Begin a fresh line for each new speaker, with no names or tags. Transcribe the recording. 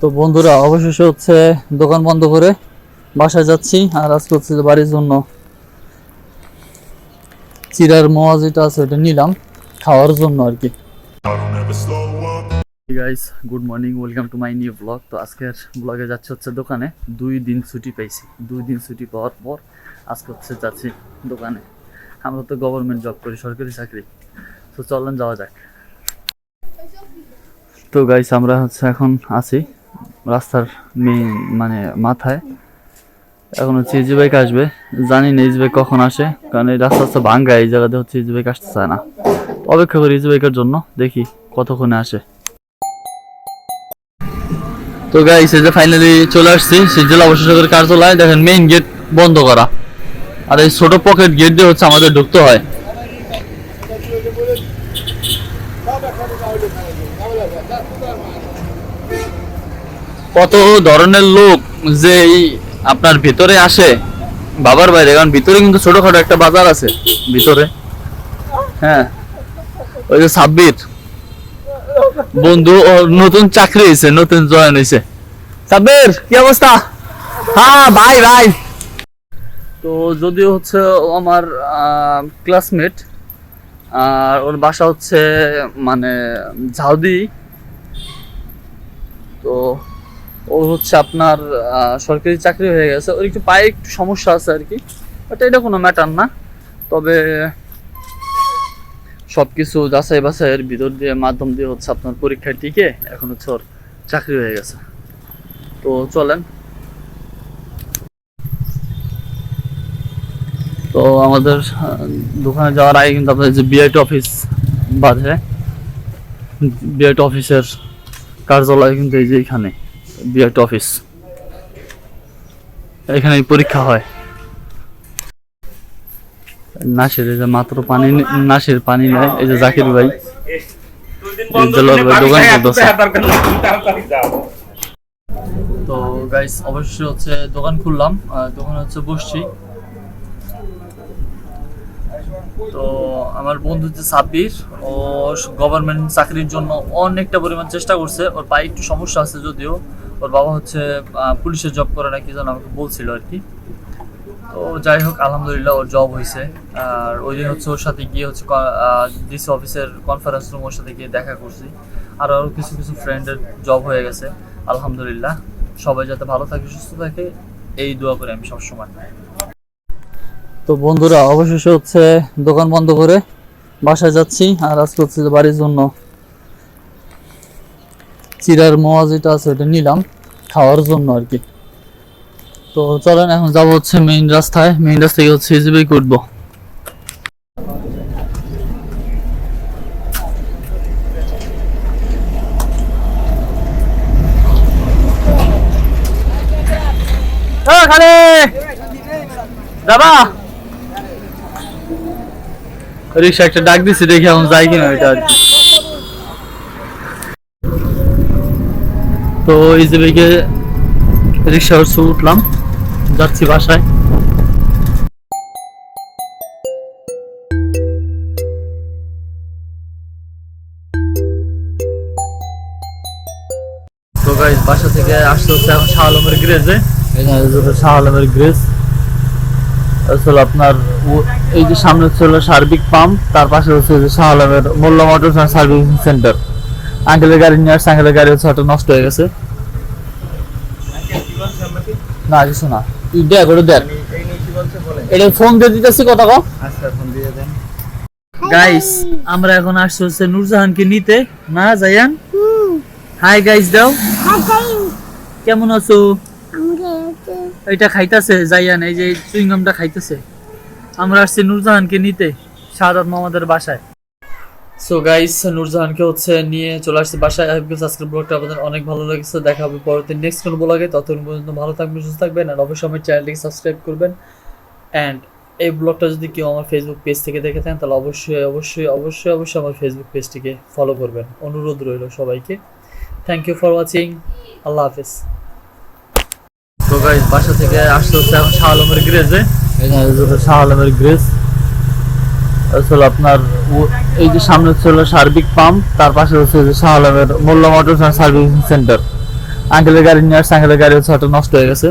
তো বন্ধুরা, অবশেষে হচ্ছে দোকান বন্ধ করে বাসায় যাচ্ছি, আর আজকে হচ্ছে বাড়ির জন্য চিরার মোয়া যেটা আছে ওটা নিলাম খাওয়ার জন্য আর কি. Guys good morning welcome to my new blog তো আজকের ব্লগে যাচ্ছে হচ্ছে দোকানে, দুই দিন ছুটি পাইছি। দুই দিন ছুটি পাওয়ার পর আজকে হচ্ছে যাচ্ছি দোকানে। আমরা তো গভর্নমেন্ট জব করি, সরকারি চাকরি। তো চলেন যাওয়া যাক। তো গাইস আমরা হচ্ছে এখন আছি রাস্তার মানে মাথায়। এখন হচ্ছে ইজি বাইক আসবে। জানি না ইজি বাইক কখন আসে, কারণ এই রাস্তা হচ্ছে ভাঙ্গা, এই জায়গাতে হচ্ছে ইজি বাইক আসতে চায় না। অপেক্ষা করি ইজি বাইকের জন্য, দেখি কতক্ষণে আসে। তো গাইস এই যে ফাইনালি চলে আসছি, সেই জেলা প্রশাসকের কার্যালয়, দেখেন মেইন গেট বন্ধ করা। আর এই ছোট পকেট গেট দিয়ে হচ্ছে আমাদের ঢুকতে হয়। কত ধরনের লোক যে আপনার ভিতরে আসে বাবার বাইরে? কারণ ভিতরে কিন্তু ছোটখাটো একটা বাজার আছে ভিতরে। হ্যাঁ। ওই যে সাব্বির। বন্ধু নতুন চাকরি হয়েছে নতুন জয়েন হয়েছে সাব্বির, কি অবস্থা? হ্যাঁ ভাই ভাই। তো যদিও হচ্ছে আমার ক্লাসমেট আর ওর বাসা হচ্ছে মানে ঝাউদি। তো ও হচ্ছে আপনার সরকারি চাকরি হয়ে গেছে। ওর একটু পায়ে একটু সমস্যা আছে আর কি। বাট এটা কোনো ম্যাটার না। তবে সব কিছু যাচাই বাছাইয়ের ভিতর দিয়ে, মাধ্যম দিয়ে হচ্ছে আপনার পরীক্ষায় টিকে এখন হচ্ছে ওর চাকরি হয়ে গেছে। তো চলেন। তো আমাদের দোকানে যাওয়ার আগে কিন্তু আপনাদের যে বিআইটি অফিস বাজে বিআইটি অফিসের কার্যালয় কিন্তু এই যে এখানে। বিআইটি অফিস এখানে পরীক্ষা হয়। নাসির এই যে মাত্র পানি নাসির পানি নেয় এই যে জাকির ভাই। দোকান করতেছে তো গাইস অবশ্যই হচ্ছে দোকান খুললাম। দোকানে হচ্ছে বসছি। তো আমার বন্ধু যে সাব্বির। ও গভর্নমেন্ট চাকরির জন্য অনেকটা পরিমাণ চেষ্টা করছে। ওর পায়ে একটু সমস্যা আছে যদিও। ওর বাবা হচ্ছে আহ, পুলিশের জব করে নাকি যেন আমাকে বলছিল আর কি। তো যাই হোক আলহামদুলিল্লাহ ওর জব হয়েছে আর ওই দিন হচ্ছে ওর সাথে গিয়ে হচ্ছে ডিসি অফিসের কনফারেন্স রুম ওর সাথে গিয়ে দেখা করছি। আর আরও কিছু কিছু ফ্রেন্ডের জব হয়ে গেছে। আলহামদুলিল্লাহ। সবাই যাতে ভালো থাকে সুস্থ থাকে এই দোয়া করি আমি সবসময়। তো বন্ধুরা অবশেষে হচ্ছে দোকান বন্ধ করে বাসায় যাচ্ছি। আর আজকে হচ্ছে বাড়ির জন্য চিরার মোয়া যেটা আছে ওটা নিলাম খাওয়ার জন্য আর কি। তো চলেন, এখন যাব হচ্ছে মেইন রাস্তায়। মেইন রাস্তা থেকে হচ্ছে ইজিবাই করব। রিক্সা একটা ডাক দিছি, দেখি এখন যাই কিনা ওইটা। আর কি তো ইজিবাইকে রিক্সা উঠছে উঠলাম, যাচ্ছি বাসায়। তো গাইজ বাসা থেকে আসতে হচ্ছে এখন শাহ আলমের গ্রেজে। শাহ আলমের গ্রেজ। আসলে আপনার এই যে সামনে হলো সার্বিক পাম্প, তার পাশে হচ্ছে যে শাহ আলমের মোল্লা অ্যান্ড সার্ভিসিং সেন্টার। আঙ্কেলের গাড়ি নিয়ে আসছে আঙ্কেলের গাড়ি হচ্ছে হয়তো নষ্ট হয়ে গেছে। না কিছু না। তুই দেখ ওটা দেখ। এটা ফোন দিয়ে দিতেছি কথা কও। গাইস আমরা এখন আসছি হচ্ছে নূরজাহানকে নিতে। না জায়ান? হাই গাইস দাও। কেমন আছো? এটা খাইতাছে জায়ান এই যে চুইংগামটা খাইতেছে। আমরা আসছি নূরজাহানকে নিতে শাহাদ মামাদের বাসায়। সো গাইস নূরজাহানকে হচ্ছে নিয়ে চলে আসছে বাসায়। আজকের ব্লগটা আপনাদের অনেক ভালো লেগেছে। দেখা হবে পরবর্তী নেক্সট কোন ব্লগে ততক্ষণ পর্যন্ত ভালো থাকবেন, সুস্থ থাকবেন আর অবশ্যই আমার চ্যানেলটিকে সাবস্ক্রাইব করবেন। অ্যান্ড এই ব্লগটা যদি কেউ আমার ফেসবুক পেজ থেকে দেখে থাকেন, তাহলে অবশ্যই অবশ্যই অবশ্যই অবশ্যই আমার ফেসবুক পেজটিকে ফলো করবেন। অনুরোধ রইল সবাইকে। থ্যাংক ইউ ফর ওয়াচিং আল্লাহ হাফেজ। তো গাইজ বাসা থেকে আসতে হচ্ছে এখন শাহ আলমের গ্রেজে। শাহ আলমের গ্রেজ। আসলে আপনার এই যে সামনে হলো সার্বিক পাম্প, তার পাশে হচ্ছে যে শাহ আলমের মোল্লা অ্যান্ড সার্ভিসিং সেন্টার। আঙ্কেলের গাড়ি নিয়ে আসছে, আঙ্কেলের গাড়ি হচ্ছে নষ্ট হয়ে গেছে।